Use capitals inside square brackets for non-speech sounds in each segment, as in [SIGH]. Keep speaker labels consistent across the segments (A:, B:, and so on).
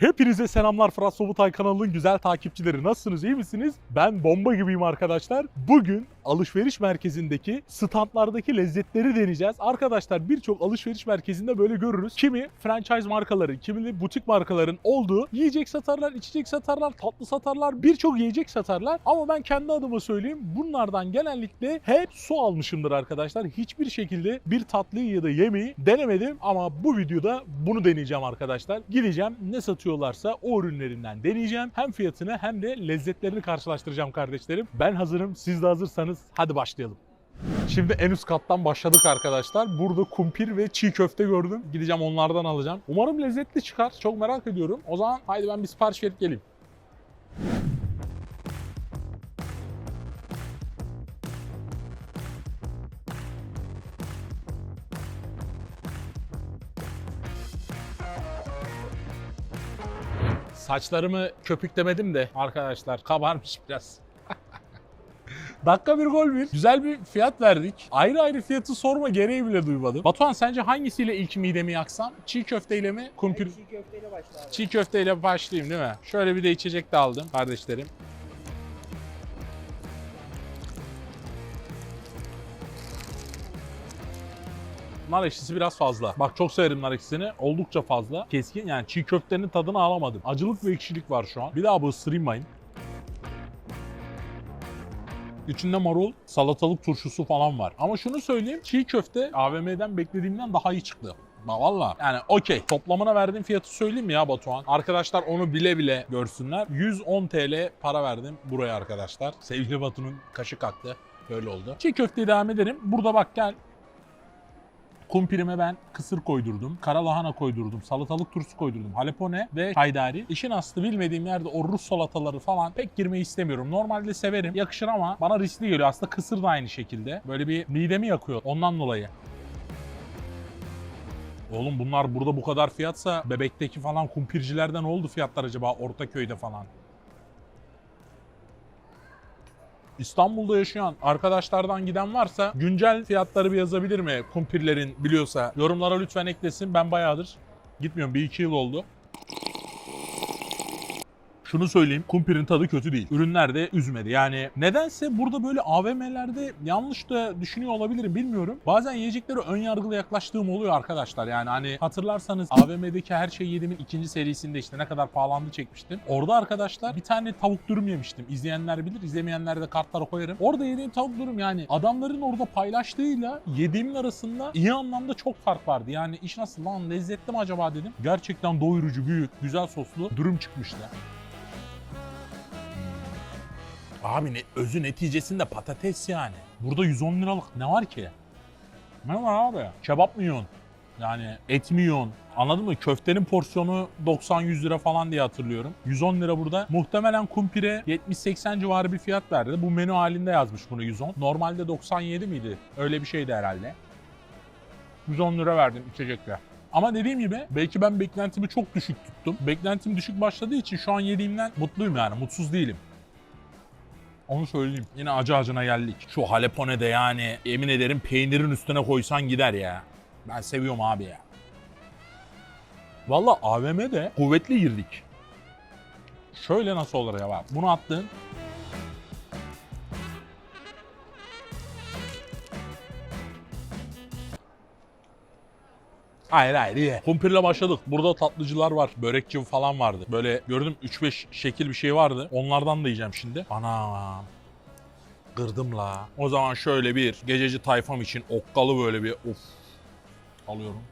A: Hepinize selamlar Fırat Sobutay kanalının güzel takipçileri. Nasılsınız iyi misiniz? Ben bomba gibiyim arkadaşlar. Bugün alışveriş merkezindeki standlardaki lezzetleri deneyeceğiz. Arkadaşlar birçok alışveriş merkezinde böyle görürüz. Kimi franchise markaları, kimi de butik markaların olduğu yiyecek satarlar, içecek satarlar, tatlı satarlar, birçok yiyecek satarlar. Ama ben kendi adıma söyleyeyim bunlardan genellikle hep su almışımdır arkadaşlar. Hiçbir şekilde bir tatlıyı ya da yemeği denemedim ama bu videoda bunu deneyeceğim arkadaşlar. Gideceğim ne satıyorlarsa o ürünlerinden deneyeceğim. Hem fiyatını hem de lezzetlerini karşılaştıracağım kardeşlerim. Ben hazırım. Siz de hazırsanız hadi başlayalım. Şimdi en üst kattan başladık arkadaşlar. Burada kumpir ve çiğ köfte gördüm. Gideceğim onlardan alacağım. Umarım lezzetli çıkar. Çok merak ediyorum. O zaman haydi ben bir sipariş verip geleyim. Saçlarımı köpüklemedim de arkadaşlar kabarmış biraz. [LAUGHS] Dakika bir gol bir. Güzel bir fiyat verdik. Ayrı ayrı fiyatı sorma gereği bile duymadım. Batuhan sence hangisiyle ilk midemi yaksam? Çiğ köfteyle mi? Kumpir...
B: Çiğ köfteyle başla abi.
A: Çiğ köfteyle başlayayım değil mi? Şöyle bir de içecek de aldım kardeşlerim. Nar ekşisi biraz fazla. Bak çok severim nar ekşisini. Oldukça fazla. Keskin yani çiğ köftenin tadını alamadım. Acılık ve ekşilik var şu an. Bir daha bu ısırayım. İçinde marul, salatalık turşusu falan var. Ama şunu söyleyeyim, çiğ köfte AVM'den beklediğimden daha iyi çıktı. Ba valla. Yani okey. Toplamına verdiğim fiyatı söyleyeyim ya Batuhan? Arkadaşlar onu bile bile görsünler. 110 TL para verdim buraya arkadaşlar. Sevgili Batu'nun kaşı kalktı. Böyle oldu. Çiğ köfteye devam ederim. Burada bak gel. Kumpirime ben kısır koydurdum, kara lahana koydurdum, salatalık turşusu koydurdum, halepone ve haydari. İşin aslı bilmediğim yerde o Rus salataları falan pek girmeyi istemiyorum. Normalde severim, yakışır ama bana riskli geliyor. Aslında kısır da aynı şekilde. Böyle bir midemi yakıyor ondan dolayı. Oğlum bunlar burada bu kadar fiyatsa bebekteki falan kumpircilerden oldu fiyatlar acaba Ortaköy'de falan? İstanbul'da yaşayan arkadaşlardan giden varsa güncel fiyatları bir yazabilir mi? Kumpirlerin biliyorsa yorumlara lütfen eklesin. Ben bayağıdır gitmiyorum. Bir iki yıl oldu. Şunu söyleyeyim, kumpirin tadı kötü değil. Ürünler de üzmedi. Yani nedense burada böyle AVM'lerde yanlış da düşünüyor olabilirim bilmiyorum. Bazen yiyeceklere ön yargılı yaklaştığım oluyor arkadaşlar. Yani hani hatırlarsanız AVM'deki her şey yedimin ikinci serisinde işte ne kadar pahalandı çekmiştim. Orada arkadaşlar bir tane tavuk dürüm yemiştim. İzleyenler bilir, izlemeyenler de kartlara koyarım. Orada yediğim tavuk dürüm yani adamların orada paylaştığıyla yediğimin arasında iyi anlamda çok fark vardı. Yani iş nasıl lan lezzetli mi acaba dedim. Gerçekten doyurucu, büyük, güzel soslu dürüm çıkmıştı. Abi ne, özü neticesinde patates yani. Burada 110 liralık ne var ki? Ne var abi? Kebap mı yiyorsun? Yani et mi yiyorsun? Anladın mı? Köftenin porsiyonu 90-100 lira falan diye hatırlıyorum. 110 lira burada. Muhtemelen kumpire 70-80 civarı bir fiyat verdi. Bu menü halinde yazmış bunu 110. Normalde 97 miydi? Öyle bir şeydi herhalde. 110 lira verdim içecekle. Ama dediğim gibi belki ben beklentimi çok düşük tuttum. Beklentim düşük başladığı için şu an yediğimden mutluyum yani. Mutsuz değilim. Onu söyleyeyim. Yine acı acına geldik. Şu halepone de yani emin ederim peynirin üstüne koysan gider ya. Ben seviyorum abi ya. Valla AVM'de kuvvetli girdik. Şöyle nasıl olur ya bak. Bunu attın. Hayır hayır iyi. Kumpirle başladık. Burada tatlıcılar var. Börekçi falan vardı. Böyle gördüm 3-5 şekil bir şey vardı. Onlardan da yiyeceğim şimdi. Ana Kırdım la. O zaman şöyle bir gececi tayfam için okkalı böyle bir of alıyorum.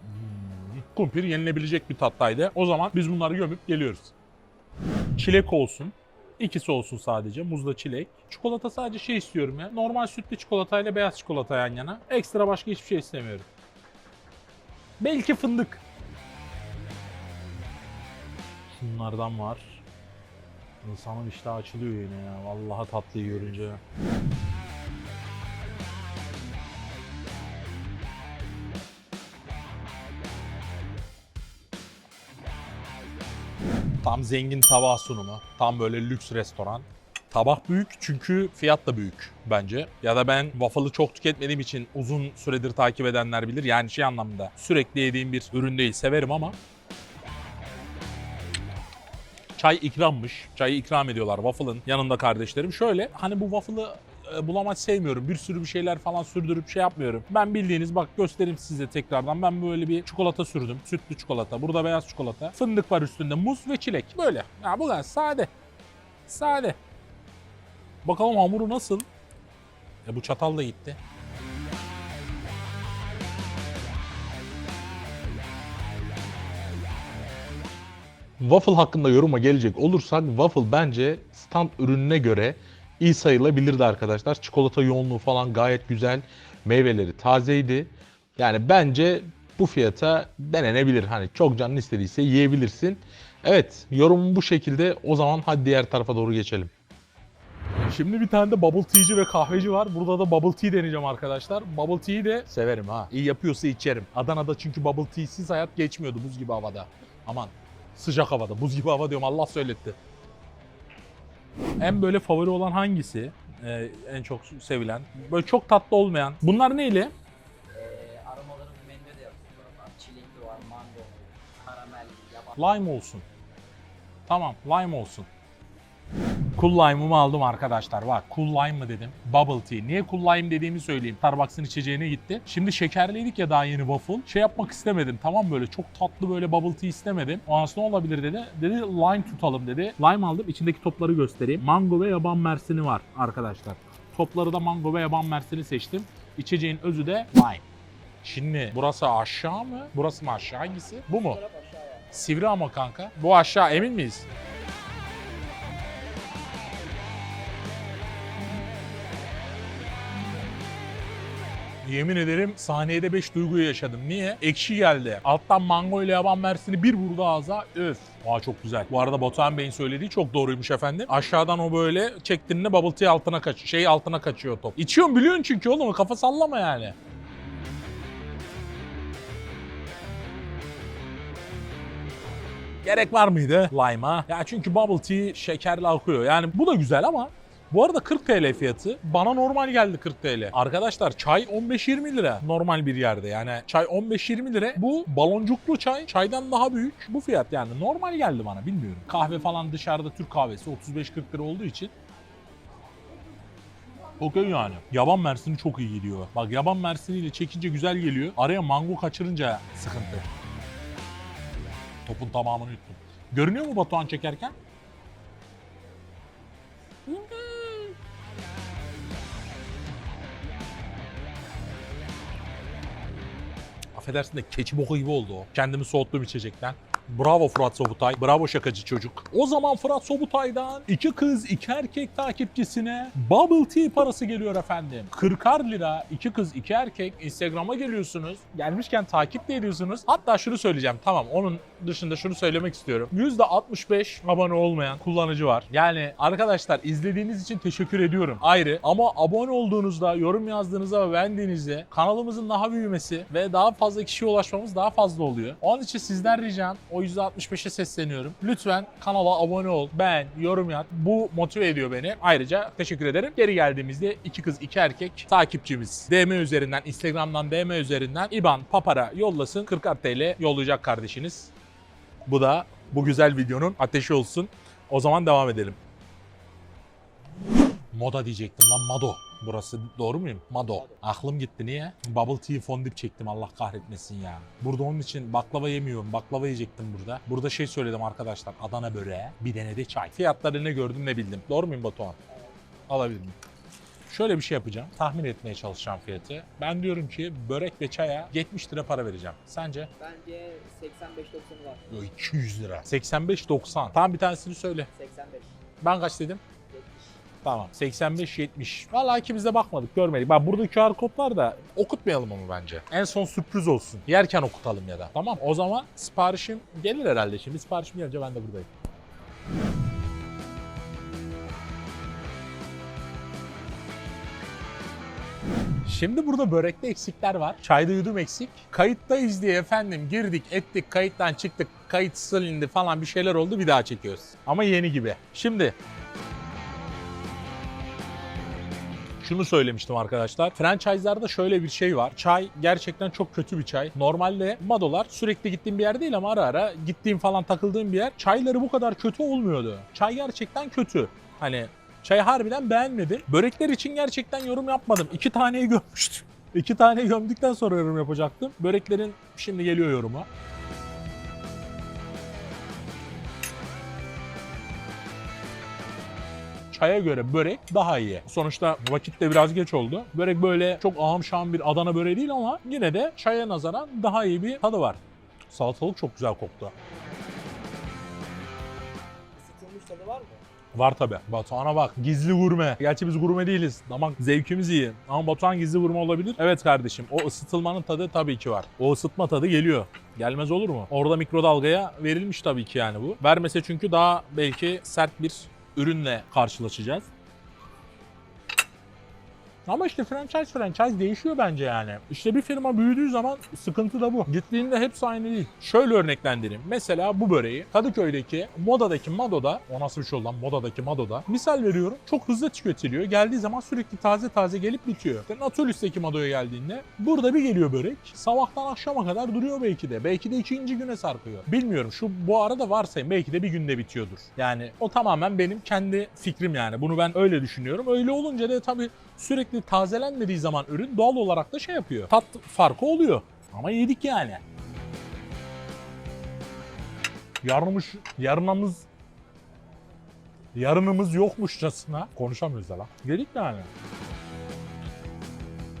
A: Hmm. Kumpir yenilebilecek bir tattaydı. O zaman biz bunları gömüp geliyoruz. Çilek olsun. İkisi olsun sadece. Muzla çilek. Çikolata sadece şey istiyorum ya. Normal sütlü çikolatayla beyaz çikolata yan yana. Ekstra başka hiçbir şey istemiyorum. Belki fındık. Şunlardan var. İnsanın iştahı açılıyor yine ya. Vallahi tatlıyı görünce. Tam zengin tabağı sunumu. Tam böyle lüks restoran. Tabak büyük çünkü fiyat da büyük bence. Ya da ben waffle'ı çok tüketmediğim için uzun süredir takip edenler bilir. Yani şey anlamında sürekli yediğim bir ürün değil severim ama Çay ikrammış. Çayı ikram ediyorlar waffle'ın yanında kardeşlerim. Şöyle hani bu waffle'ı e, bulamaç sevmiyorum. Bir sürü bir şeyler falan sürdürüp şey yapmıyorum. Ben bildiğiniz bak göstereyim size tekrardan. Ben böyle bir çikolata sürdüm. Sütlü çikolata. Burada beyaz çikolata. Fındık var üstünde. Muz ve çilek. Böyle. Ya bu kadar. Sade. Sade. Bakalım hamuru nasıl? E bu çatal da gitti. Waffle hakkında yoruma gelecek olursak waffle bence stand ürününe göre iyi sayılabilirdi arkadaşlar. Çikolata yoğunluğu falan gayet güzel. Meyveleri tazeydi. Yani bence bu fiyata denenebilir. Hani çok canın istediyse yiyebilirsin. Evet yorumum bu şekilde. O zaman hadi diğer tarafa doğru geçelim. Şimdi bir tane de bubble tea'ci ve kahveci var. Burada da bubble tea deneyeceğim arkadaşlar. Bubble tea'yi de severim ha. İyi yapıyorsa içerim. Adana'da çünkü bubble tea'siz hayat geçmiyordu buz gibi havada. Aman sıcak havada. Buz gibi hava diyorum Allah söyletti. En böyle favori olan hangisi? Ee, en çok sevilen. Böyle çok tatlı olmayan. Bunlar neyle?
B: Ee, aromaları bu menüde de yapıyorlar. Çilekli var, mango, karamel, yaban.
A: Lime olsun. Tamam lime olsun. Cool lime'ımı aldım arkadaşlar. Bak cool lime mı dedim. Bubble tea. Niye cool lime dediğimi söyleyeyim. Starbucks'ın içeceğine gitti. Şimdi şekerliydik ya daha yeni waffle. Şey yapmak istemedim. Tamam böyle çok tatlı böyle bubble tea istemedim. O an ne olabilir dedi. Dedi lime tutalım dedi. Lime aldım. İçindeki topları göstereyim. Mango ve yaban mersini var arkadaşlar. Topları da mango ve yaban mersini seçtim. İçeceğin özü de lime. Şimdi burası aşağı mı? Burası mı aşağı? Hangisi? Bu mu? Sivri ama kanka. Bu aşağı emin miyiz? Yemin ederim saniyede 5 duyguyu yaşadım. Niye? Ekşi geldi. Alttan mango ile yaban mersini bir vurdu ağza. Öf. Aa çok güzel. Bu arada Batuhan Bey'in söylediği çok doğruymuş efendim. Aşağıdan o böyle çektiğinde bubble tea altına kaç şey altına kaçıyor top. İçiyorsun biliyorsun çünkü oğlum kafa sallama yani. Gerek var mıydı lime'a? Ya çünkü bubble tea şekerli akıyor. Yani bu da güzel ama bu arada 40 TL fiyatı. Bana normal geldi 40 TL. Arkadaşlar çay 15-20 lira normal bir yerde. Yani çay 15-20 lira. Bu baloncuklu çay çaydan daha büyük. Bu fiyat yani normal geldi bana bilmiyorum. Kahve falan dışarıda Türk kahvesi 35-40 lira olduğu için Okey yani. Yaban mersini çok iyi geliyor. Bak yaban mersiniyle çekince güzel geliyor. Araya mango kaçırınca sıkıntı. Topun tamamını yuttum. Görünüyor mu Batuhan çekerken? Affedersin de keçi boku gibi oldu o. Kendimi soğuttum içecekten. Bravo Fırat Sobutay. Bravo şakacı çocuk. O zaman Fırat Sobutay'dan iki kız iki erkek takipçisine bubble tea parası geliyor efendim. 40'ar lira iki kız iki erkek Instagram'a geliyorsunuz. Gelmişken takip de ediyorsunuz. Hatta şunu söyleyeceğim. Tamam onun dışında şunu söylemek istiyorum. %65 abone olmayan kullanıcı var. Yani arkadaşlar izlediğiniz için teşekkür ediyorum. Ayrı ama abone olduğunuzda, yorum yazdığınızda ve beğendiğinizde kanalımızın daha büyümesi ve daha fazla kişiye ulaşmamız daha fazla oluyor. Onun için sizden ricam o %65'e sesleniyorum. Lütfen kanala abone ol, beğen, yorum yap. Bu motive ediyor beni. Ayrıca teşekkür ederim. Geri geldiğimizde iki kız iki erkek takipçimiz DM üzerinden, Instagram'dan DM üzerinden IBAN Papara yollasın. 40 TL yollayacak kardeşiniz. Bu da bu güzel videonun ateşi olsun. O zaman devam edelim. Moda diyecektim lan Mado. Burası doğru muyum? Mado. Aklım gitti niye? Bubble tea fondip çektim Allah kahretmesin ya. Burada onun için baklava yemiyorum. Baklava yiyecektim burada. Burada şey söyledim arkadaşlar. Adana böreği, bir tane çay. Fiyatları ne gördüm ne bildim. Doğru muyum Batuhan? Alabildim. Şöyle bir şey yapacağım. Tahmin etmeye çalışacağım fiyatı. Ben diyorum ki börek ve çaya 70 lira para vereceğim. Sence?
B: Bence 85-90'ı var.
A: Yo, 200 lira. 85-90. Tamam bir tanesini söyle.
B: 85.
A: Ben kaç dedim?
B: 70.
A: Tamam. 85-70. Vallahi ikimiz de bakmadık, görmedik. Bak burada QR kod var da okutmayalım onu bence. En son sürpriz olsun. Yerken okutalım ya da. Tamam. O zaman siparişim gelir herhalde şimdi. Siparişim gelince ben de buradayım. Şimdi burada börekte eksikler var. Çayda yudum eksik. Kayıttayız diye efendim girdik ettik kayıttan çıktık. Kayıt silindi falan bir şeyler oldu bir daha çekiyoruz. Ama yeni gibi. Şimdi şunu söylemiştim arkadaşlar. Franchise'larda şöyle bir şey var. Çay gerçekten çok kötü bir çay. Normalde Madolar sürekli gittiğim bir yer değil ama ara ara gittiğim falan takıldığım bir yer. Çayları bu kadar kötü olmuyordu. Çay gerçekten kötü. Hani çayı harbiden beğenmedim. Börekler için gerçekten yorum yapmadım. İki taneyi gömmüştüm. [LAUGHS] İki tane gömdükten sonra yorum yapacaktım. Böreklerin şimdi geliyor yoruma. çaya göre börek daha iyi. Sonuçta vakit de biraz geç oldu. Börek böyle çok ahım şahım bir Adana böreği değil ama yine de çaya nazaran daha iyi bir tadı var. Salatalık çok güzel koktu.
B: Isıtılmış tadı var mı?
A: Var tabi. Batuhan'a bak. Gizli gurme. Gerçi biz gurme değiliz. Damak zevkimiz iyi. Ama Batuhan gizli gurme olabilir. Evet kardeşim. O ısıtılmanın tadı tabii ki var. O ısıtma tadı geliyor. Gelmez olur mu? Orada mikrodalgaya verilmiş tabii ki yani bu. Vermese çünkü daha belki sert bir ürünle karşılaşacağız. Ama işte franchise franchise değişiyor bence yani. İşte bir firma büyüdüğü zaman sıkıntı da bu. Gittiğinde hepsi aynı değil. Şöyle örneklendireyim. Mesela bu böreği Kadıköy'deki Moda'daki Mado'da, o nasıl bir şey olan Moda'daki Mado'da misal veriyorum çok hızlı tüketiliyor. Geldiği zaman sürekli taze taze gelip bitiyor. İşte Natulis'teki Mado'ya geldiğinde burada bir geliyor börek. Sabahtan akşama kadar duruyor belki de. Belki de ikinci güne sarkıyor. Bilmiyorum şu bu arada varsayın belki de bir günde bitiyordur. Yani o tamamen benim kendi fikrim yani. Bunu ben öyle düşünüyorum. Öyle olunca da tabii sürekli tazelenmediği zaman ürün doğal olarak da şey yapıyor. Tat farkı oluyor. Ama yedik yani. Yarınmış, yarınımız yarınımız yokmuşçasına konuşamıyoruz da lan. Yedik yani.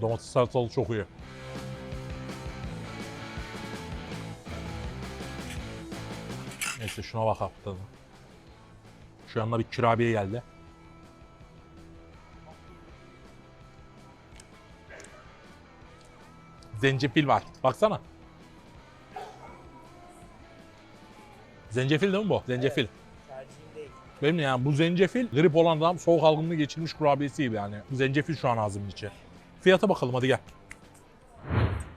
A: Domates salatalı çok iyi. Neyse şuna bak haftada. Şu yanına bir kurabiye geldi. Zencefil var. Baksana. Zencefil değil mi bu? Zencefil.
B: Değil.
A: Benim de yani bu zencefil grip olan adam soğuk algınlığı geçirmiş kurabiyesi gibi yani. Zencefil şu an ağzımın içi. Fiyata bakalım hadi gel.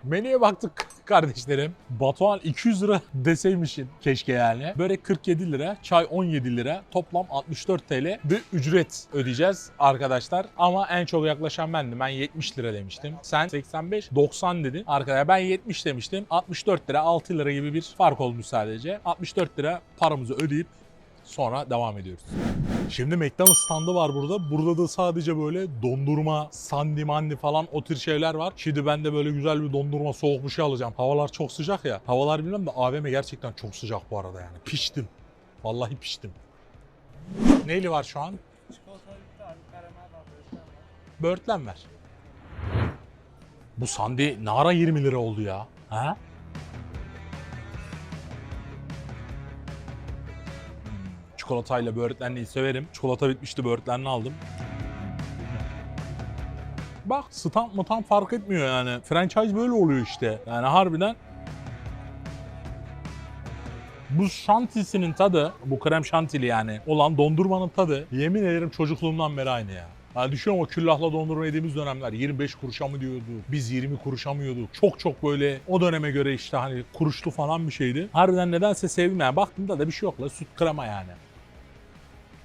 A: Menüye baktık kardeşlerim. Batuhan 200 lira [LAUGHS] deseymişin keşke yani. Börek 47 lira, çay 17 lira. Toplam 64 TL bir ücret ödeyeceğiz arkadaşlar. Ama en çok yaklaşan bendim. Ben 70 lira demiştim. Sen 85, 90 dedin. Arkadaşlar ben 70 demiştim. 64 lira, 6 lira gibi bir fark olmuş sadece. 64 lira paramızı ödeyip sonra devam ediyoruz. Şimdi McDonald's standı var burada. Burada da sadece böyle dondurma, sandi mandi falan o tür şeyler var. Şimdi ben de böyle güzel bir dondurma soğuk bir şey alacağım. Havalar çok sıcak ya. Havalar bilmem de AVM gerçekten çok sıcak bu arada yani. Piştim. Vallahi piştim. Neyli var şu an?
B: Çikolatalı
A: ver. Bu sandi ne ara 20 lira oldu ya? Ha? Çikolatayla böğürtlenliyi severim. Çikolata bitmişti böğürtlenli aldım. Bak stand mı tam fark etmiyor yani. Franchise böyle oluyor işte. Yani harbiden bu şantisinin tadı, bu krem şantili yani olan dondurmanın tadı yemin ederim çocukluğumdan beri aynı ya. Yani düşünüyorum o küllahla dondurma yediğimiz dönemler 25 kuruşa mı diyorduk, biz 20 kuruşa mı yiyorduk. Çok çok böyle o döneme göre işte hani kuruşlu falan bir şeydi. Harbiden nedense sevdim yani baktığımda da bir şey yok la süt krema yani.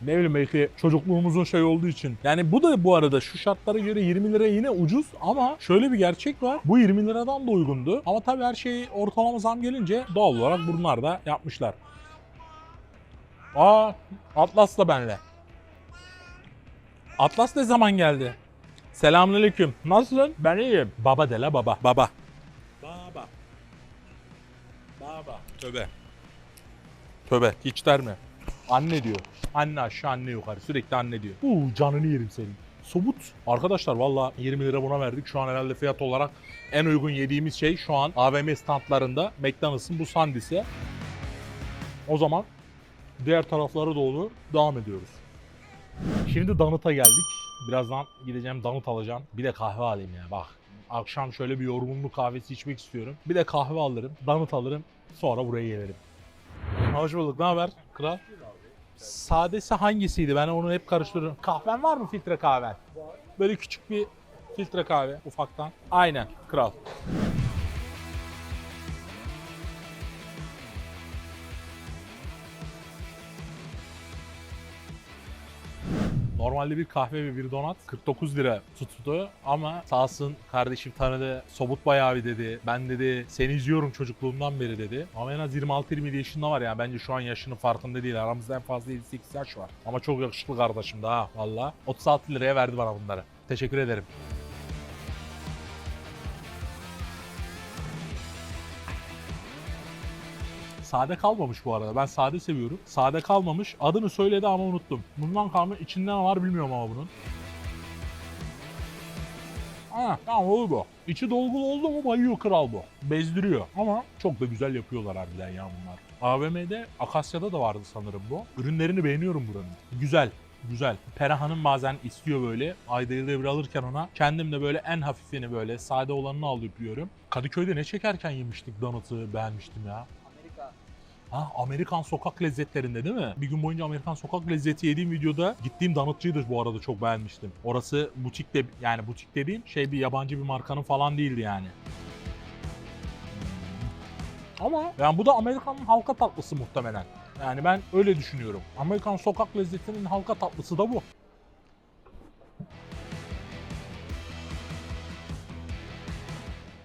A: Ne bileyim belki çocukluğumuzun şey olduğu için. Yani bu da bu arada şu şartlara göre 20 lira yine ucuz ama şöyle bir gerçek var. Bu 20 liradan da uygundu. Ama tabii her şey ortalama zam gelince doğal olarak bunlar da yapmışlar. Aa Atlas da benle. Atlas ne zaman geldi? Selamünaleyküm. Nasılsın? Ben iyiyim. Baba de la baba. Baba. Baba. Baba. Töbe. Töbe. Hiç der mi? Anne diyor. Anne aşağı anne yukarı. Sürekli anne diyor. Uuu canını yerim senin. Somut. Arkadaşlar valla 20 lira buna verdik. Şu an herhalde fiyat olarak en uygun yediğimiz şey şu an AVM standlarında McDonald's'ın bu sandisi. O zaman diğer taraflara doğru devam ediyoruz. Şimdi Danıt'a geldik. Birazdan gideceğim Danıt alacağım. Bir de kahve alayım ya bak. Akşam şöyle bir yorgunluk kahvesi içmek istiyorum. Bir de kahve alırım, Danıt alırım. Sonra buraya gelirim. Hoş bulduk. Ne haber? Kral. Sadesi hangisiydi? Ben onu hep karıştırıyorum. Kahven var mı filtre kahven? Böyle küçük bir filtre kahve ufaktan. Aynen. Kral. Normalde bir kahve ve bir donat 49 lira tuttu ama sağ olsun kardeşim tanıdı. Sobut bayağı bir dedi. Ben dedi seni izliyorum çocukluğumdan beri dedi. Ama en az 26-27 yaşında var yani. Bence şu an yaşının farkında değil. Aramızda en fazla 7-8 yaş var. Ama çok yakışıklı kardeşim daha valla. 36 liraya verdi bana bunları. Teşekkür ederim. Sade kalmamış bu arada. Ben sade seviyorum. Sade kalmamış. Adını söyledi ama unuttum. Bundan kalma içinde ne var bilmiyorum ama bunun. Ha, tamam olur bu. İçi dolgulu oldu mu bayıyor kral bu. Bezdiriyor ama çok da güzel yapıyorlar harbiden ya bunlar. AVM'de Akasya'da da vardı sanırım bu. Ürünlerini beğeniyorum buranın. Güzel. Güzel. Pera bazen istiyor böyle. Ayda yılda bir alırken ona. Kendim de böyle en hafifini böyle sade olanını alıp yiyorum. Kadıköy'de ne çekerken yemiştik donut'ı beğenmiştim ya. Ha Amerikan sokak lezzetlerinde değil mi? Bir gün boyunca Amerikan sokak lezzeti yediğim videoda gittiğim donutçıydı bu arada çok beğenmiştim. Orası butikte yani butik dediğim şey bir yabancı bir markanın falan değildi yani. Ama yani bu da Amerikan'ın halka tatlısı muhtemelen. Yani ben öyle düşünüyorum. Amerikan sokak lezzetinin halka tatlısı da bu.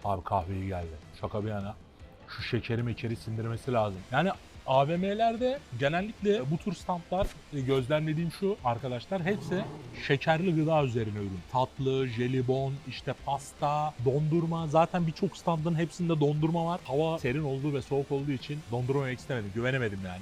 A: Abi kahve iyi geldi. Şaka bir yana. Şu şekeri mekeri sindirmesi lazım. Yani AVM'lerde genellikle bu tür standlar e, gözlemlediğim şu arkadaşlar hepsi şekerli gıda üzerine ürün. Tatlı, jelibon, işte pasta, dondurma. Zaten birçok standın hepsinde dondurma var. Hava serin olduğu ve soğuk olduğu için dondurma yemek istemedim. Güvenemedim yani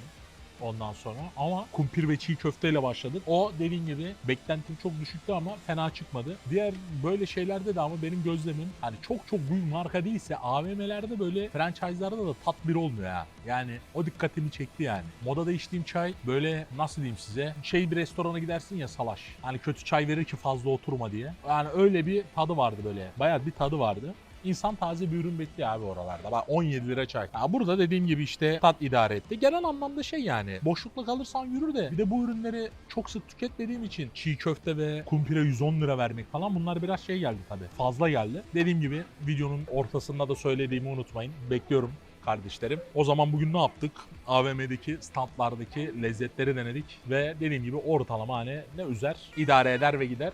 A: ondan sonra. Ama kumpir ve çiğ köfteyle başladık. O dediğim gibi beklentim çok düşüktü ama fena çıkmadı. Diğer böyle şeylerde de ama benim gözlemim hani çok çok büyük marka değilse AVM'lerde böyle franchise'larda da tat bir olmuyor ya. Yani o dikkatimi çekti yani. Modada içtiğim çay böyle nasıl diyeyim size şey bir restorana gidersin ya salaş. Hani kötü çay verir ki fazla oturma diye. Yani öyle bir tadı vardı böyle. Bayağı bir tadı vardı. İnsan taze bir ürün bekliyor abi oralarda. Bak 17 lira çay. Ha burada dediğim gibi işte tat idare etti. Genel anlamda şey yani boşlukla kalırsan yürür de bir de bu ürünleri çok sık tüketmediğim için çiğ köfte ve kumpire 110 lira vermek falan bunlar biraz şey geldi tabii. Fazla geldi. Dediğim gibi videonun ortasında da söylediğimi unutmayın. Bekliyorum kardeşlerim. O zaman bugün ne yaptık? AVM'deki standlardaki lezzetleri denedik ve dediğim gibi ortalama hani ne üzer idare eder ve gider.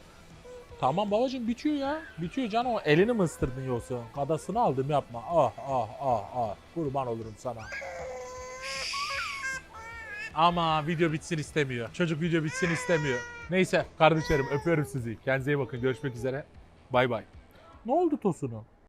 A: Tamam babacığım bitiyor ya. Bitiyor canım. O elini mi ısırdın yoksa? Kadasını aldım yapma. Ah ah ah ah. Kurban olurum sana. Ama video bitsin istemiyor. Çocuk video bitsin istemiyor. Neyse kardeşlerim öpüyorum sizi. Kendinize iyi bakın. Görüşmek üzere. Bay bay. Ne oldu Tosun'un?